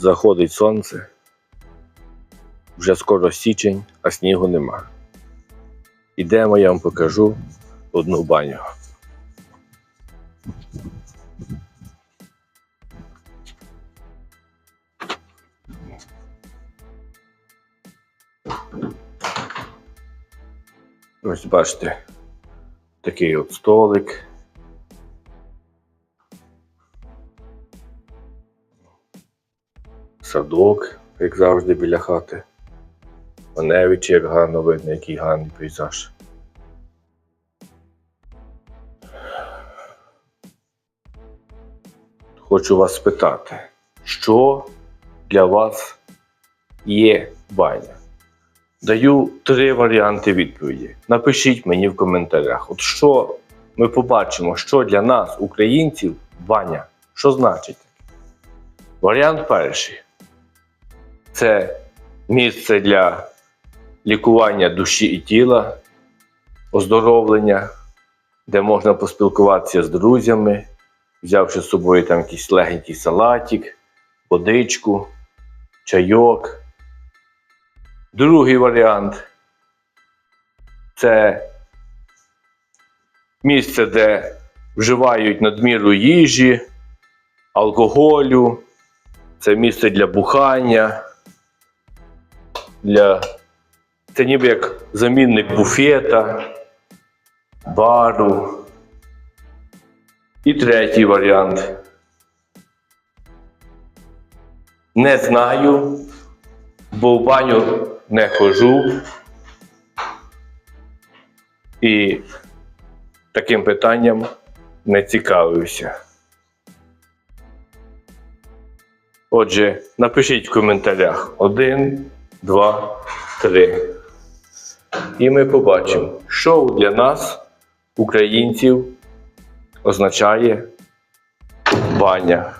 Заходить сонце. Вже скоро січень, а снігу нема. Ідемо, я вам покажу одну баню. Ось бачите, такий от столик. Садок, як завжди, біля хати. Маневичі, як гарно видно, який гарний пейзаж. Хочу вас спитати, що для вас є баня? Даю три варіанти відповіді. Напишіть мені в коментарях. От що ми побачимо, що для нас, українців, баня. Що значить? Варіант перший це місце для лікування душі і тіла, оздоровлення, де можна поспілкуватися з друзями, взявши з собою там якийсь легенький салатик, водичку, чайок. Другий варіант це місце, де вживають надміру їжі, алкоголю, це місце для бухання, для... це ніби як замінник буфета, бару. І третій варіант. Не знаю, бо в баню не хожу. І таким питанням не цікавився. Отже, напишіть в коментарях один, два, три. І ми побачимо, що для нас, українців, означає баня.